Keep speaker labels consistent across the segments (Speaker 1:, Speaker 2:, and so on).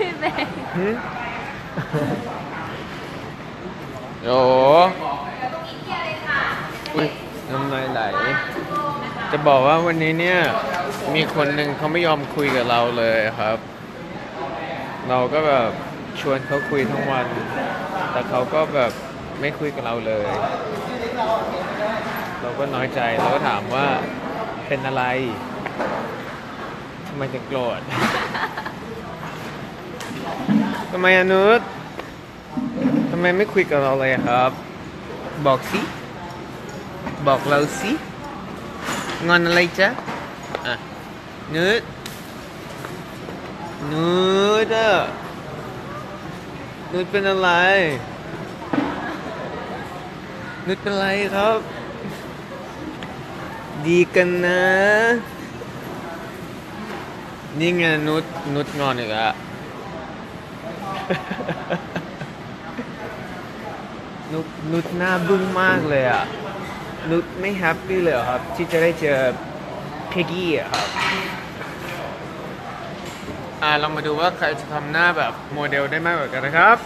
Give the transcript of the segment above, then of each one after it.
Speaker 1: พี่เบง
Speaker 2: หึโอ้อุ๊ยน้ำลายไหล จะบอกว่าวันนี้เนี่ย มีคนหนึ่งเขาไม่ยอมคุยกับเราเลยครับ เราก็แบบชวนเขาคุยทั้งวัน แต่เขาก็แบบไม่คุยกับเราเลย เราก็น้อยใจ เราก็ถามว่าเป็นอะไรทำไมถึงโกรธ ทำไมอนุชทำไมไม่คุยกับเราเลยครับ บอกสิ บอกเราสิ งอนอะไรจ๊ะ อะนุชนุชอะนุชเป็นอะไร นุชเป็นอะไรครับ ดีกันนะ นี่ไงนุชนุชงอนอีกแล้ว นุชนุชหน้าบึ้งมากเลยอะ นุชไม่แฮปปี้เลยเหรอครับ ที่จะได้เจอเพกกี้อะครับ อ่าเรามาดูว่าใครจะทำหน้าแบบโมเดลได้มากกว่ากันนะครับ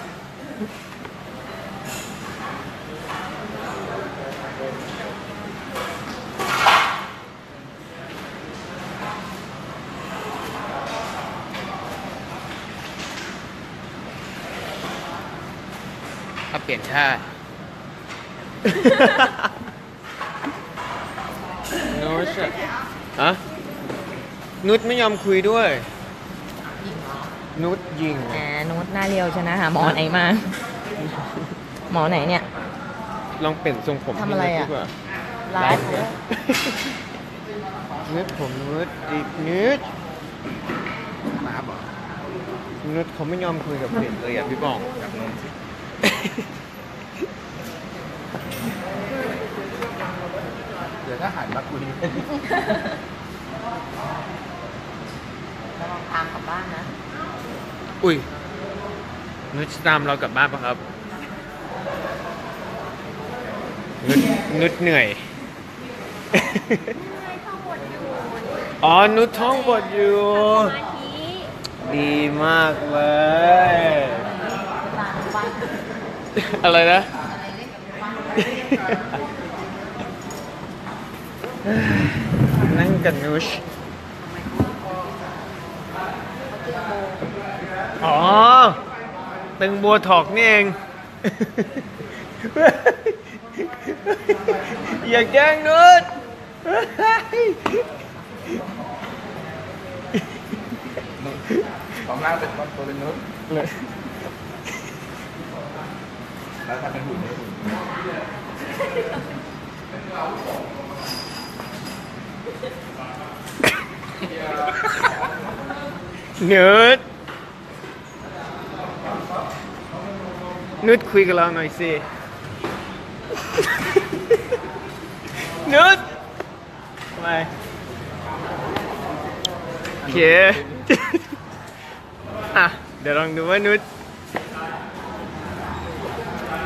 Speaker 2: ลี่ยนท่านุชอะฮะนุชไม่ยอมคุยด้วย นุชยิง
Speaker 1: แหมนุชหน้าเรียวชนะหาหมอไหนมา หมอไหนเนี่ย
Speaker 2: ลองเปลี่ยนทรงผม
Speaker 1: ทำอะไร
Speaker 2: ให้นุช
Speaker 1: อะ
Speaker 2: ดีกว่า
Speaker 1: ไลฟ์
Speaker 2: เนี่ยนุชผมนุชอีกนุชมาบอกนุชเขาไม่ยอมคุยกับเด็กเลยอะพี่บอง
Speaker 3: เดี๋ยวถ้าหันมาคุย
Speaker 1: ระวังตามกลับบ้านนะ
Speaker 2: อุ้ยนุชตามเรากลับบ้านปะครับ นุชนุชเหนื่อยอ๋อ นุชท่องบทอยู่
Speaker 1: สมาธิ
Speaker 2: ดีมากเลย
Speaker 1: ตามบ้าน
Speaker 2: อะไรนะ นั่งกับนุชอ๋อ ตึงบัวถอกนี่เอง อย่าแกล้งนุช
Speaker 3: ของล่าเป็นตัวเป็นนุช แล้วถ้าเป็นหุ่นเนี่ยหุ่นเนุ
Speaker 2: ชนุชคุยกับเราหน่อยสินุชทำไมโอเคอะ เดี๋ยวลองดูว่านุช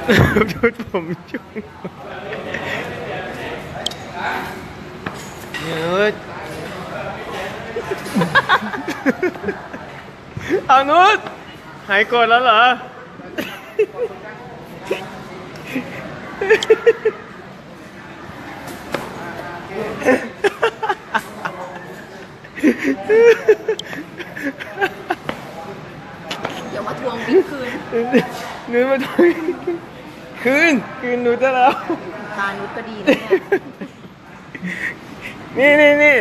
Speaker 2: นุชผมชุ่มนุชเอานุชหายโกรธแล้วเหรอ
Speaker 1: เดี๋ยวมาทวงบิ๊กคืน
Speaker 2: นุชมาทำ คืน คืนนุชได้แล้ว
Speaker 1: ตานุชก็ดีนะเนี่ย
Speaker 2: นี่นี่นี่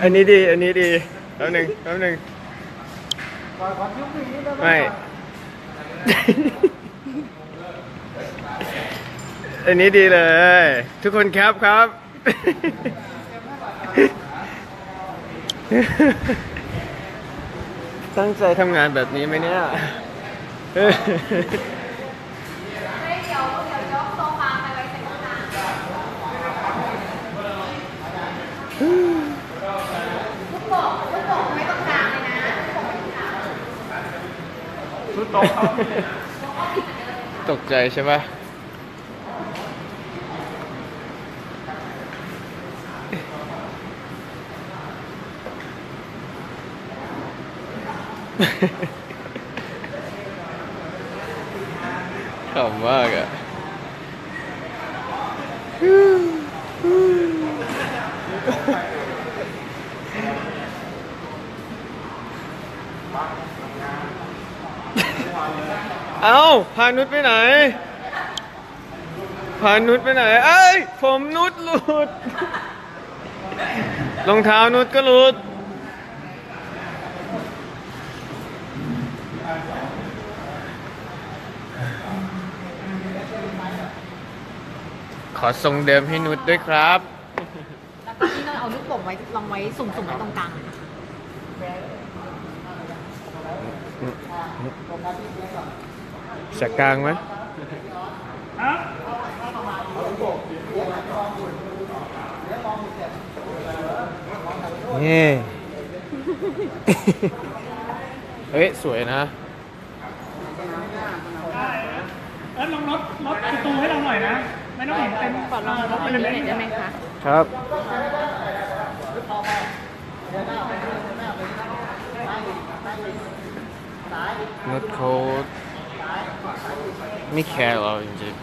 Speaker 2: อันนี้ดี อันนี้ดีแป๊บหนึ่งแป๊บหนึ่งไม่ อันนี้ดีเลย ทุกคนครับครับ ตั้งใจทำงานแบบนี้ไหมเนี่ย
Speaker 3: ต๊ะเขา
Speaker 2: ตกใจใช่ปะขำมากอะ เอ้า พานุชไปไหน พานุชไปไหน เอ้ย ผมนุชหลุด รองเท้านุชก็หลุด ขอทรงเดิมให้นุชด้วยครับ
Speaker 4: แล้วก็ที่เราเอาลูกโป่งไว้ลองไว้สุ่มๆไว้ตรงกลางอะนะคะ
Speaker 2: สักกลางไหมนี่เฮ้ย สวยนะ
Speaker 5: เออลองลดลดประตูให้เราหน่อยนะ ไม่ต้องเห็นเต็ม
Speaker 1: ขอลองลดไปนิดหน่อยได้ไหมคะ
Speaker 2: ครับนุชเขา ไม่แคร์เราจริง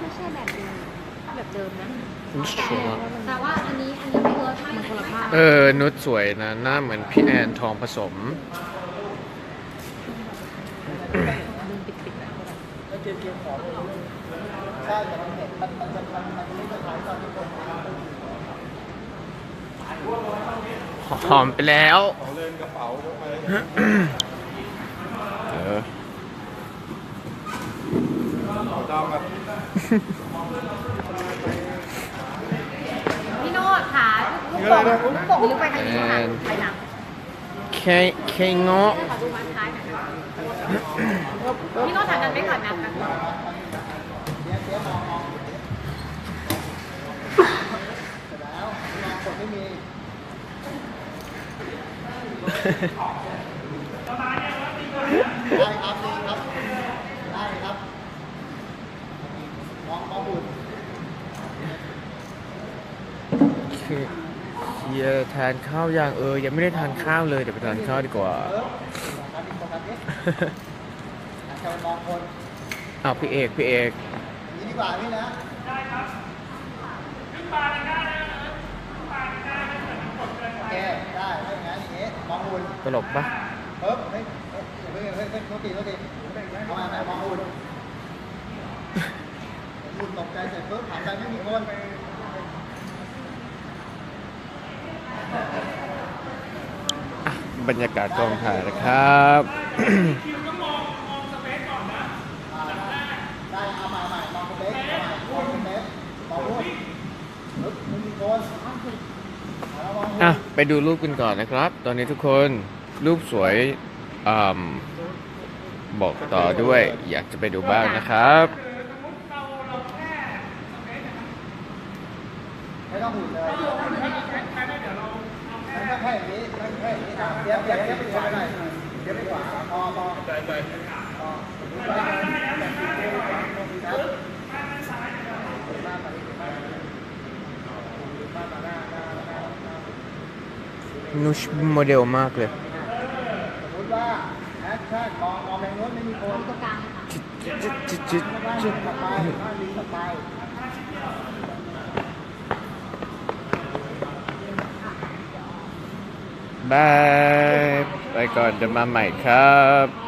Speaker 4: ไม่ใช่แบบเดิมแบบเดิมนะ
Speaker 2: ๆนุชสวยมาก
Speaker 4: แต่ว่าอันนี้อันนี้ไม่เวิร์กไม่มันคนละภาพ
Speaker 2: เออ นุชสวยนะ หน้าเหมือนพี่แอนทองผสม
Speaker 4: ดึงปิดๆนะ
Speaker 2: หอ มไปแล้วเออ
Speaker 4: พี่โน้ตขาลูกโป่งลูกโป่งลึกไปทางนี้ค่ะไปหนัก
Speaker 2: แค่แค่เงาะ
Speaker 4: ขอดูมันท้ายหน่อยค่ะพี่โน้ตถามกันไม่ก่อนนะ คะ
Speaker 2: คือเฮียทานข้าวยังเออ ยังไม่ได้ทานข้าวเลย เดี๋ยวไปทานข้าวดีกว่าอ้าวพี่เอก พี่เอก
Speaker 3: นี่ดีกว่าพี่นะ โอเค ได้ถ้าอย่างนั้นอย่างนี้ มองหุ่น
Speaker 2: ตลกปะ
Speaker 3: เออเฮ้ยเฮ้ยเฮ้ยเฮ้ยโทษทีโทษทีเอามาไหนมองอุ่นอุ่นตกใจเสร็จปุ๊บหันไปไม่มีคน
Speaker 2: บรรยากาศกองถ่ายนะครับ
Speaker 3: ได้เอามาใหม่มองคนเล็กเอาใหม่มองคนเล็กมองหุ่นปึ๊บไม่มีคนแล้วม องหุ่น
Speaker 2: อะไปดูรูปกันก่อนนะครับ ตอนนี้ทุกคนรูปสวยอ่ำบอกต่อด้วย อยากจะไปดูบ้างนะครับ
Speaker 3: ไม่ต้องหุ่นเลยไม่ต้องให้อย่างนี้ไม่ต้องให้อย่างนี้อะเดี๋ยวเดี๋ยวเดี๋ยวไปขวาหน่อยเดี๋ยวไปขวาพอพอใจใจพอ
Speaker 2: นุชโมเดลมากเลย
Speaker 3: ไม่มีคน
Speaker 4: ตรงกลางค่ะ
Speaker 2: จิตจิตจิตจิตจิต
Speaker 3: สไปไป
Speaker 2: บายไปก่อนเดี๋ยวมาใหม่ครับ